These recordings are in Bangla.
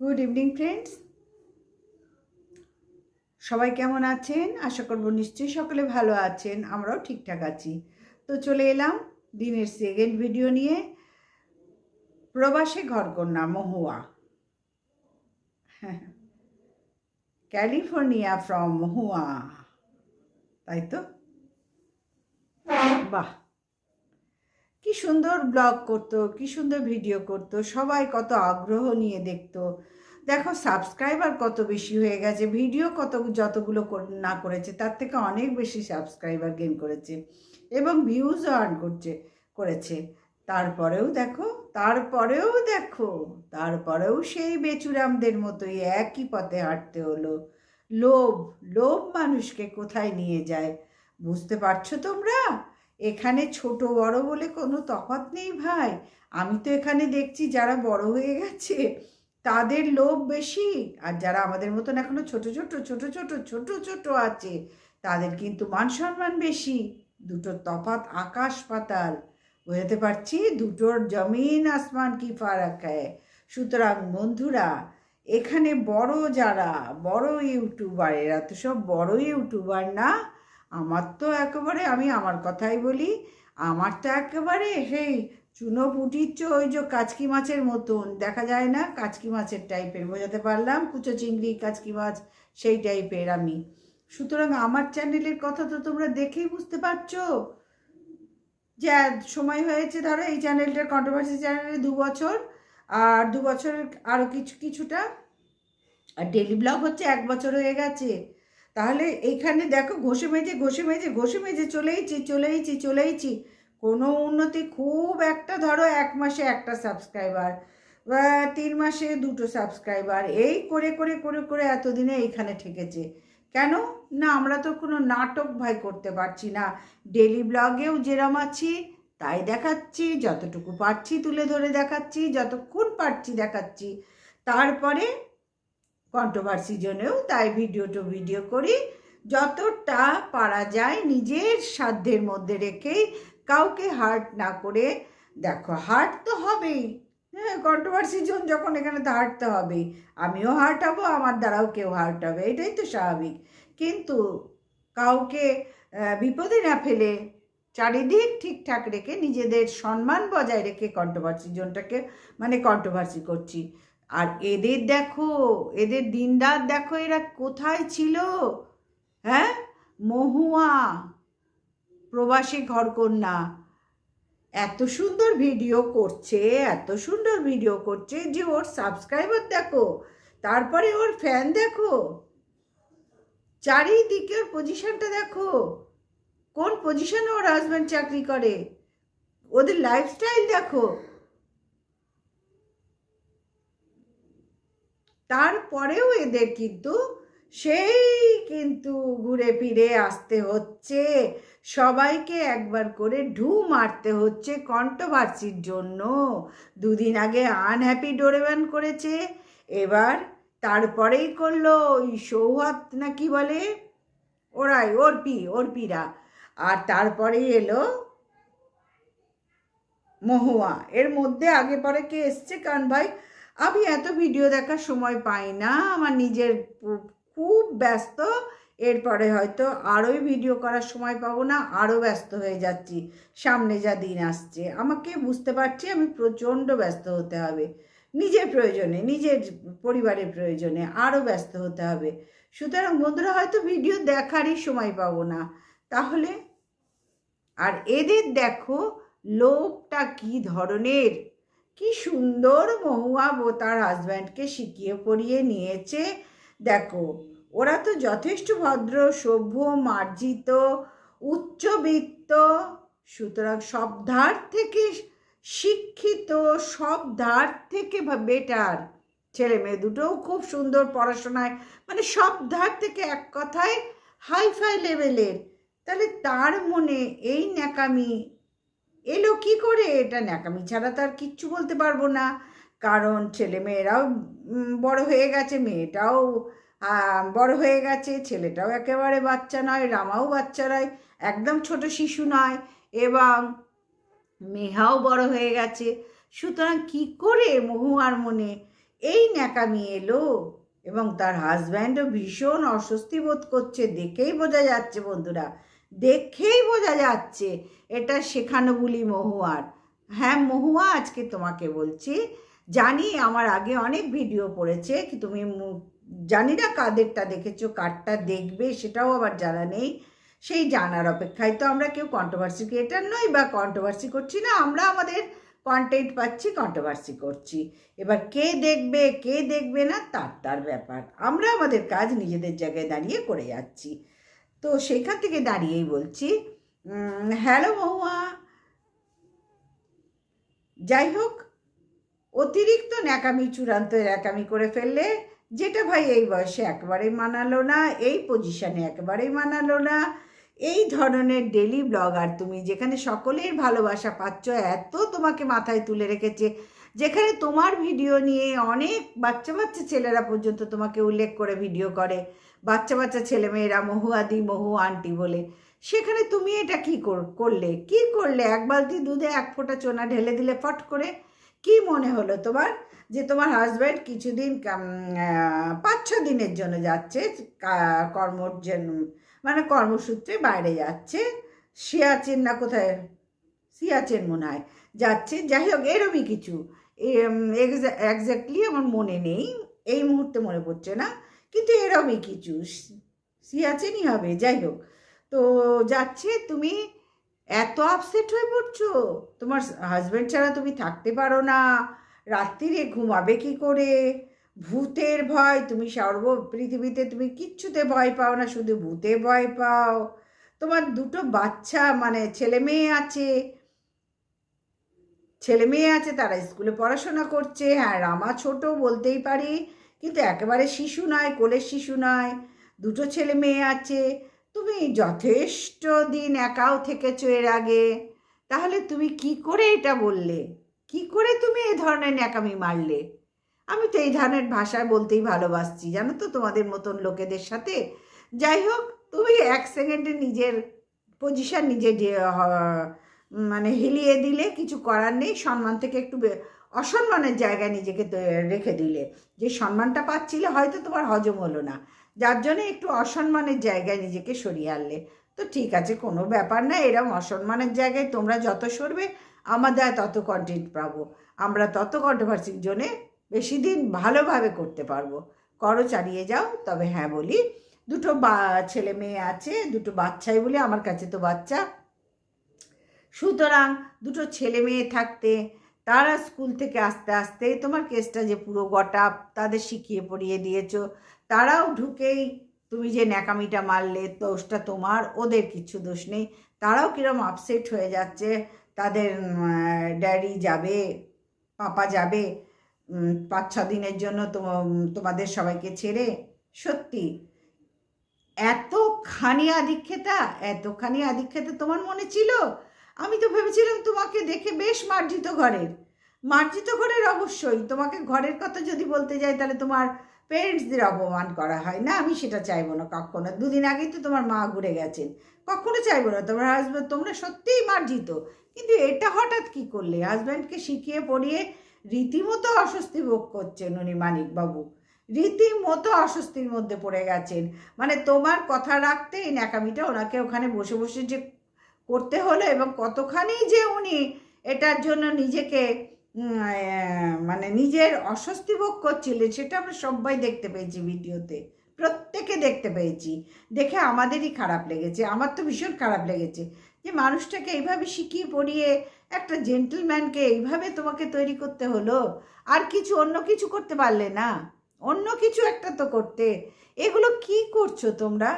গুড ইভিনিং ফ্রেন্ডস সবাই কেমন আছেন? আশা করব নিশ্চয়ই সকলে ভালো আছেন, আমরাও ঠিকঠাক আছি। তো চলে এলাম দিনের সেকেন্ড ভিডিও নিয়ে। প্রবাসে ঘরকন্যা, মহুয়া। California from Mahua. তাই তো? বাহ। কি সুন্দর ব্লগ করতো, কি সুন্দর ভিডিও করতো, সবাই কত আগ্রহ নিয়ে দেখত। দেখো, সাবস্ক্রাইবার কত বেশি হয়ে গেছে, ভিডিও কত যতগুলো না করেছে, তার থেকে অনেক বেশি সাবস্ক্রাইবার গেন করেছে এবং ভিউজও আর্ন করছে, করেছে। তারপরেও দেখো তারপরেও দেখো, তারপরেও সেই বেচুরামদের মতোই একই পথে হাঁটতে হলো। লোভ লোভ মানুষকে কোথায় নিয়ে যায়? বুঝতে পারছ তোমরা? এখানে ছোট বড় বলে কোনো তফাৎ নেই ভাই। আমি তো এখানে দেখছি যারা বড় হয়ে গেছে, তাদের লোভ বেশি। আর যারা আমাদের মতন এখনও ছোট ছোট ছোট ছোট ছোট ছোট আছে, তাদের কিন্তু মান সম্মান বেশি। দুটোর তফাৎ আকাশ পাতাল। বোঝাতে পারছি? দুটোর জমিন আসমান কি ফারাক সুতরাং বন্ধুরা, এখানে বড় যারা, বড় ইউটিউবার এরা তো সব বড় ইউটিউবার না? আমার তো একেবারে, আমি আমার কথাই বলি, আমার তো একেবারে সেই চুনো পুটির ওই যে কাচকি মাছের মতন। দেখা যায় না কাচকি মাছের টাইপের বোঝাতে পারলাম? কুচো চিংড়ি, কাচকি মাছ, সেই টাইপের আমি। সুতরাং আমার চ্যানেলের কথা তো তোমরা দেখেই বুঝতে পারছ। যে সময় হয়েছে ধরো, এই চ্যানেলটার কন্ট্রোভার্সি চ্যানেলে দু বছর, আর দু বছরের আরও কিছু, কিছুটা, আর ডেলি ব্লগ হচ্ছে এক বছর হয়ে গেছে। তাহলে এইখানে দেখো ঘষে মেজে ঘষে মেজে ঘষে মেজে চলেইছি চলেইছি চলেইছি। কোনো উন্নতি খুব একটা ধরো এক মাসে একটা সাবস্ক্রাইবার তিন মাসে দুটো সাবস্ক্রাইবার এই করে করে করে করে এতদিনে এইখানে ঠেকেছে। কেন? না, আমরা তো কোনো নাটক ভাই করতে পারছি না। ডেলি ব্লগেও যেরম আছি, তাই দেখাচ্ছি, যতটুকু পারছি তুলে ধরে দেখাচ্ছি, যতক্ষণ পারছি দেখাচ্ছি। তারপরে কন্ট্রোভার্সি জন্যেও তাই ভিডিও টু ভিডিও করি। যতটা পারা যায় নিজের সাধ্যের মধ্যে রেখেই কাউকে হার্ট না করে দেখো হার্ট তো হবেই। হ্যাঁ কন্ট্রোভার্সি জোন যখন এখানে তো হার্ট তো হবেই। আমিও হার্ট হব, আমার দ্বারাও কেউ হার্ট হবে, এটাই তো স্বাভাবিক। কিন্তু কাউকে বিপদে না ফেলে চারিদিক ঠিকঠাক রেখে নিজেদের সম্মান বজায় রেখে কন্ট্রোভার্সি জোনটাকে মানে কন্ট্রোভার্সি করছি। আর এদের দেখো, এদের দিনরাত দেখো এরা কোথায় ছিল? হ্যাঁ? মহুয়া, প্রবাসী ঘরকন্যা। এত সুন্দর ভিডিও করছে, এত সুন্দর ভিডিও করছে যে ওর সাবস্ক্রাইবার দেখো, তারপরে ওর ফ্যান দেখো। চারিদিকে ওর পজিশনটা দেখো। কোন পজিশনে ওর হাজব্যান্ড চাকরি করে? ওদের লাইফস্টাইল দেখো। তারপরেও এদের কিন্তু সেই কিন্তু ঘুরে ফিরে আসতে হচ্ছে। সবাইকে একবার করে ঢু মারতে হচ্ছে কন্ট্রোভার্সির জন্য। দুদিন আগে আনহ্যাপি ডোরেবান করেছে, এবার তারপরেই করল ওই সৌহাত না কি বলে? ওরাই, অর্পি, অর্পিরা। আর তারপরেই এলো মহুয়া। এর মধ্যে আগে পরে কে এসছে? কারণ ভাই আমি এত ভিডিও দেখার সময় পাই না, আমার নিজের খুব ব্যস্ত। এরপরে হয়তো আরোই ভিডিও করার সময় পাবো না আরও ব্যস্ত হয়ে যাচ্ছি। সামনে যা দিন আসছে, আমাকে বুঝতে পারছি আমি প্রচণ্ড ব্যস্ত হতে হবে। নিজের প্রয়োজনে, নিজের পরিবারের প্রয়োজনে আরও ব্যস্ত হতে হবে। সুতরাং বন্ধুরা, হয়তো ভিডিও দেখারই সময় পাবো না। তাহলে, আর এদের দেখো লোকটা কি ধরনের? কি সুন্দর মহুয়া ও তার হাজব্যান্ডকে শিখিয়ে পড়িয়ে নিয়েছে। দেখো, ওরা তো যথেষ্ট ভদ্র, সভ্য, মার্জিত, উচ্চবিত্ত, সুতরাং সব ধার থেকে শিক্ষিত সব ধার থেকে বেটার ছেলে মেয়ে দুটোও খুব সুন্দর পড়াশোনায় মানে সব ধার থেকে এক কথায় হাইফাই লেভেলের তাহলে তার মনে এই ন্যাকামি এলো কি করে? এটা ন্যাকামি ছাড়া তার কিচ্ছু বলতে পারব না। কারণ ছেলে মেয়েরাও বড় হয়ে গেছে, মেয়েটাও বড় হয়ে গেছে, ছেলেটাও একেবারে বাচ্চা নয়, রামাও বাচ্চা নয়, একদম ছোট শিশু নয় এবং মেহাও বড় হয়ে গেছে। সুতরাং কি করে মহুয়ার মনে? এই ন্যাকামি এলো এবং তার হাজব্যান্ডও ভীষণ অস্বস্তি বোধ করছে, দেখেই বোঝা যাচ্ছে বন্ধুরা দেখেই বোঝা যাচ্ছে এটা শেখানো বলি মহুয়ার। হ্যাঁ মহুয়া, আজকে তোমাকে বলছি, জানি আমার আগে অনেক ভিডিও পড়েছে কি তুমি জানি না কাদেরটা দেখেছ, কারটা দেখবে সেটাও আবার জানা নেই। সেই জানার অপেক্ষায় তো আমরা কেউ কন্ট্রোভার্সি ক্রিয়েটার নই বা কন্ট্রোভার্সি করছি না, আমরা আমাদের কন্টেন্ট পাচ্ছি কন্ট্রোভার্সি করছি। এবার কে দেখবে কে দেখবে না, তার তার ব্যাপার। আমরা আমাদের কাজ নিজেদের জায়গায় দাঁড়িয়ে করে যাচ্ছি। তো সেখান থেকে দাঁড়িয়েই বলছি হ্যালো মহুয়া যাই হোক, অতিরিক্ত ন্যাকামি চূড়ান্ত ন্যাকামি করে ফেললে যেটা ভাই এই বয়সে একেবারেই মানালো না, এই পজিশনে একেবারেই মানালো না। এই ধরনের ডেলি ব্লগার তুমি যেখানে সকলের ভালোবাসা পাচ্ছ, এত তোমাকে মাথায় তুলে রেখেছে, যেখানে তোমার ভিডিও নিয়ে অনেক বাচ্চা বাচ্চা ছেলেরা পর্যন্ত তোমাকে উল্লেখ করে ভিডিও করে। বাচ্চা বাচ্চা ছেলেমেয়েরা মহুয়াদি মহু আন্টি বলে। সেখানে তুমি এটা কি কর- করলে? কি করলে? এক বালতি দুধে এক ফোঁটা চোনা ঢেলে দিলে ফট করে? কি মনে হলো তোমার? যে তোমার হাজব্যান্ড কিছুদিন পাঁচ ছ দিনের জন্য যাচ্ছে কর্মর জন্য মানে কর্মসূত্রে বাইরে যাচ্ছে। সিয়াচেন না কোথায়? সিয়াচেন মনে হয়, যাচ্ছে। যাই হোক, এরমই কিছু। এক্স্যাক্টলি আমার মনে নেই। এই মুহূর্তে মনে পড়ছে না। কিন্তু এরমই কিছু। সিয়াচেনই হবে, যাই হোক। তো যাচ্ছে, তুমি এত আপসেট হয়ে পড়ছো? তোমার হাজব্যান্ড ছাড়া তুমি থাকতে পারো না। রাত্রিরে ঘুমাবে কি করে? ভূতের ভয়, তুমি সর্ব পৃথিবীতে তুমি কিচ্ছুতে ভয় পাও না, শুধু ভূতে ভয় পাও। তোমার দুটো বাচ্চা মানে ছেলে মেয়ে আছে। ছেলে মেয়ে আছে, তারা স্কুলে পড়াশোনা করছে। হ্যাঁ রামা ছোট, বলতেই পারি। কিন্তু একেবারে শিশু নয়, কোলের শিশু নয়, দুটো ছেলে মেয়ে আছে। তুমি যথেষ্ট দিন একাও থেকেছো এর আগে। তাহলে তুমি কি করে এটা বললে? কি করে তুমি এ ধরনের ন্যাকামি মারলে? আমি তো এই ধরনের ভাষায় বলতেই ভালোবাসছি, জানো তো, তোমাদের মতন লোকেদের সাথে। যাই হোক, তুমি এক সেকেন্ডে নিজের পজিশন নিজে মানে হিলিয়ে দিলে, কিছু করার নেই, সম্মান থেকে একটু অসম্মানের জায়গায় নিজেকে রেখে দিলে। যে সম্মানটা পাচ্ছিলে হয়তো তোমার হজম হলো না। যার জন্য একটু অসম্মানের জায়গায় নিজেকে সরিয়ে আনলে। তো ঠিক আছে, কোনো ব্যাপার না এরকম অসম্মানের জায়গায় তোমরা যত সরবে আমাদের তত কন্টেন্ট পাবো। আমরা তত কন্ট্রোভার্সির জন্যে বেশি দিন ভালোভাবে করতে পারব। করো, চালিয়ে যাও। তবে হ্যাঁ বলি, দুটো বা, ছেলে মেয়ে আছে, দুটো বাচ্চাই বলে আমার কাছে তো বাচ্চা। সুতরাং দুটো ছেলে মেয়ে থাকতে তারা স্কুল থেকে আস্তে আস্তে তোমার কেসটা যে পুরো গোটা তাদের শিখিয়ে পড়িয়ে দিয়েছ, তারাও ঢুকেই তুমি যে ন্যাকামিটা মারলে দোষটা তোমার, ওদের কিছু দোষ নেই। তারাও কিরম আপসেট হয়ে যাচ্ছে, তাদের ড্যাডি যাবে পাপা যাবে পাঁচ, ছ দিনের জন্য তোম- তোমাদের সবাইকে ছেড়ে, সত্যি। এতখানি আধিক্ষেতা এতখানি আধিক্ষেতা তোমার মনে ছিল? আমি তো ভেবেছিলাম তোমাকে দেখে বেশ মার্জিত ঘরের। মার্জিত ঘরের অবশ্যই। তোমাকে ঘরের কথা যদি বলতে যাই, তাহলে তোমার পেরেন্টসদের অপমান করা হয় না? আমি সেটা চাইব না কখনো। দুদিন আগেই তো তোমার মা ঘুরে গেছেন। কখনো চাইব না। তোমার হাজব্যান্ড তোমরা সত্যিই মার্জিত। কিন্তু এটা হঠাৎ কি করলে? হাজব্যান্ডকে শিখিয়ে পড়িয়ে রীতিমতো অস্বস্তি ভোগ করছেন উনি মানিকবাবু। রীতিমতো অস্বস্তির মধ্যে পড়ে গেছেন। মানে তোমার কথা রাখতে এই ন্যাকামিটা ওনাকে ওখানে বসে বসে যে করতে হলো এবং কতখানি যে উনি এটার জন্য নিজেকে মানে নিজের অস্বস্তি ভোগ করছিলেন, সেটা আমরা সবাই দেখতে পেয়েছি ভিডিওতে, প্রত্যেকে দেখতে পেয়েছি। দেখে আমাদেরই খারাপ লেগেছে, আমার তো ভীষণ খারাপ লেগেছে যে মানুষটাকে এইভাবে শিখিয়ে পড়িয়ে একটা জেন্টলম্যানকে এইভাবে তোমাকে তৈরি করতে হলো, আর কিছু অন্য কিছু করতে পারলে না, অন্য কিছু একটা তো করতে। এগুলো কি করছ তোমরা?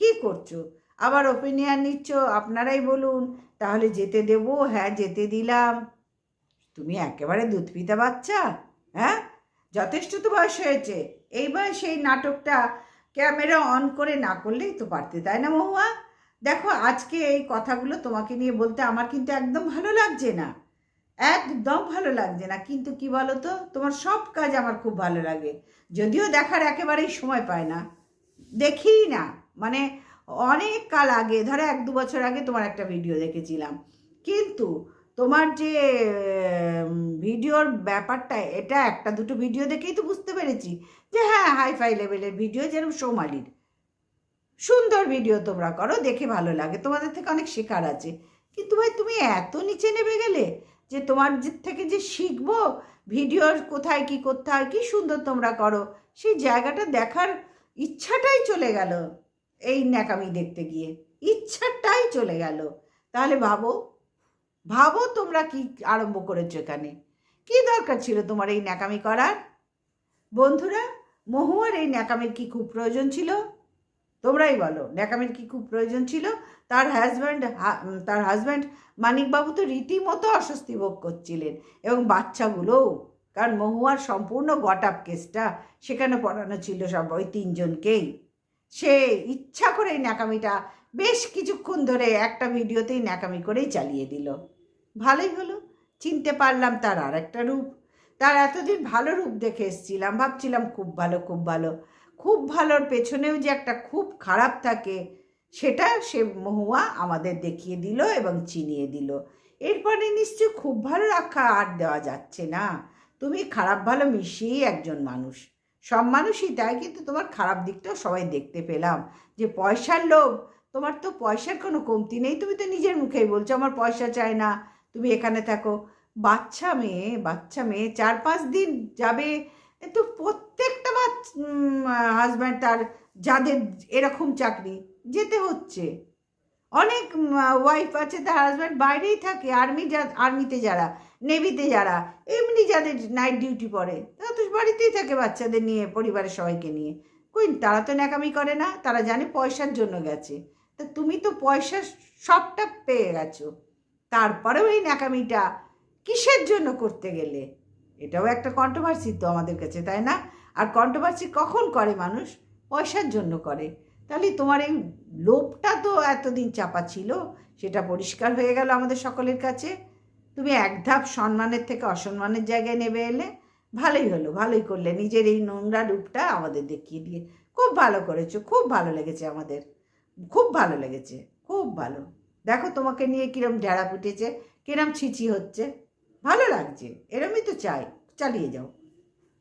কি করছ? আবার ওপিনিয়ন নিচ্ছ, আপনারাই বলুন। তাহলে যেতে দেবো হ্যাঁ যেতে দিলাম। তুমি একেবারে দুধ পিতা বাচ্চা হ্যাঁ? যথেষ্ট তো বয়স হয়েছে। এই বয়সে এই নাটকটা ক্যামেরা অন করে না করলেই তো পারতে, তাই না মহুয়া? দেখো, আজকে এই কথাগুলো তোমাকে নিয়ে বলতে আমার কিন্তু একদম ভালো লাগছে না। একদম ভালো লাগছে না। কিন্তু কি বলো তো তোমার সব কাজ আমার খুব ভালো লাগে। যদিও দেখার একেবারেই সময় পায় না। দেখিই না। মানে অনেক কাল আগে, ধরো এক দু বছর আগে তোমার একটা ভিডিও দেখেছিলাম। কিন্তু তোমার যে ভিডিওর ব্যাপারটা, এটা একটা দুটো ভিডিও দেখেই তো বুঝতে পেরেছি যে হ্যাঁ হাই ফাই লেভেলের ভিডিও যেরকম সোমালির। সুন্দর ভিডিও তোমরা করো, দেখে ভালো লাগে। তোমাদের থেকে অনেক শেখার আছে। কিন্তু ভাই, তুমি এত নিচে নেমে গেলে যে তোমার থেকে যে শিখব ভিডিওর কোথায় কি করতে হয়, কি সুন্দর তোমরা করো, সেই জায়গাটা দেখার ইচ্ছাটাই চলে গেল। এই ন্যাকামি দেখতে গিয়ে। ইচ্ছাটাই চলে গেল। তাহলে ভাবো ভাবো তোমরা কি আরম্ভ করেছ এখানে। কি দরকার ছিল তোমার এই ন্যাকামি করার? বন্ধুরা, মহুয়ার এই ন্যাকামির কি খুব প্রয়োজন ছিল? তোমরাই বলো, ন্যাকামির কি খুব প্রয়োজন ছিল? তার হাজব্যান্ড তার হাজব্যান্ড মানিকবাবু তো রীতিমতো অস্বস্তি ভোগ করছিলেন এবং বাচ্চাগুলোও। কারণ মহুয়ার সম্পূর্ণ গট আপ কেসটা সেখানে পড়ানো ছিল সব ওই তিনজনকেই। সে ইচ্ছা করে ন্যাকামিটা বেশ কিছুক্ষণ ধরে একটা ভিডিওতেই ন্যাকামি করেই চালিয়ে দিল। ভালোই হলো, চিনতে পারলাম তার আর একটা রূপ। তার এতদিন ভালো রূপ দেখে এসেছিলাম, ভাবছিলাম খুব ভালো খুব ভালো। খুব ভালোর পেছনেও যে একটা খুব খারাপ থাকে, সেটা সে মহুয়া আমাদের দেখিয়ে দিল এবং চিনিয়ে দিল। এরপরে নিশ্চয়ই খুব ভালো রাখা আর দেওয়া যাচ্ছে না। তুমি খারাপ, ভালো মিশিয়েই একজন মানুষ। সব মানুষই তাই কিন্তু তোমার খারাপ দিকটাও সবাই দেখতে পেলাম। যে পয়সার লোভ, তোমার তো পয়সার কোনো কমতি নেই। তুমি তো নিজের মুখেই বলছো, আমার পয়সা চাই না, তুমি এখানে থাকো। বাচ্চা মেয়ে বাচ্চা মেয়ে চার পাঁচ দিন যাবে তো প্রত্যেকটা হাজব্যান্ড তার যাদের এরকম চাকরি, যেতে হচ্ছে। অনেক ওয়াইফ আছে, তার হাজব্যান্ড বাইরেই থাকে আর্মি যা আর্মিতে যারা নেভিতে যারা, এমনি যাদের নাইট ডিউটি পড়ে বাড়িতেই থাকে বাচ্চাদের নিয়ে, পরিবারের সবাইকে নিয়ে। কই, তারা তো ন্যাকামি করে না, তারা জানে পয়সার জন্য গেছে। তা তুমি তো পয়সা সবটা পেয়ে গেছো। তারপরেও এই ন্যাকামিটা কিসের জন্য করতে গেলে? এটাও একটা কন্ট্রোভার্সি তো আমাদের কাছে, তাই না? আর কন্ট্রোভার্সি কখন করে মানুষ? পয়সার জন্য করে। তাহলে তোমার এই লোভটা তো এতদিন চাপা ছিল, সেটা পরিষ্কার হয়ে গেল আমাদের সকলের কাছে। তুমি এক ধাপ সম্মানের থেকে অসম্মানের জায়গায় নেবে এলে ভালোই হলো, ভালোই করলে। নিজের এই নোংরা রূপটা আমাদের দেখিয়ে দিয়ে। খুব ভালো করেছ, খুব ভালো লেগেছে আমাদের। খুব ভালো লেগেছে, খুব ভালো। দেখো তোমাকে নিয়ে কিরম ডেড়া ফুটেছে, কিরম ছিচি হচ্ছে। ভালো লাগছে, এরমই তো চাই, চালিয়ে যাও।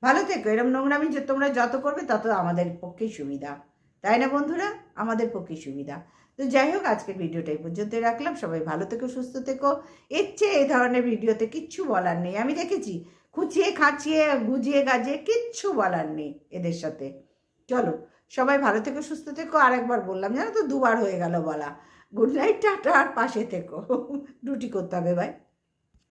ভালো থেকো, এরম নোংরামি যে তোমরা যত করবে তত আমাদের পক্ষেই সুবিধা। তাই না বন্ধুরা? আমাদের পক্ষে সুবিধা। তো যাই হোক, আজকের ভিডিওটা এই পর্যন্ত রাখলাম। সবাই ভালো থেকো, সুস্থ থেকো। এর চেয়ে এই ধরনের ভিডিওতে কিচ্ছু বলার নেই। আমি দেখেছি, খুঁচিয়ে, খাঁচিয়ে, গুজিয়ে, গাজিয়ে কিচ্ছু বলার নেই এদের সাথে। চলো, সবাই ভালো থেকো, সুস্থ থেকো। আর একবার বললাম, জানো তো, দুবার হয়ে গেল বলা। গুড নাইট টাটা, আর পাশে থেকো। রুটি করতে হবে ভাই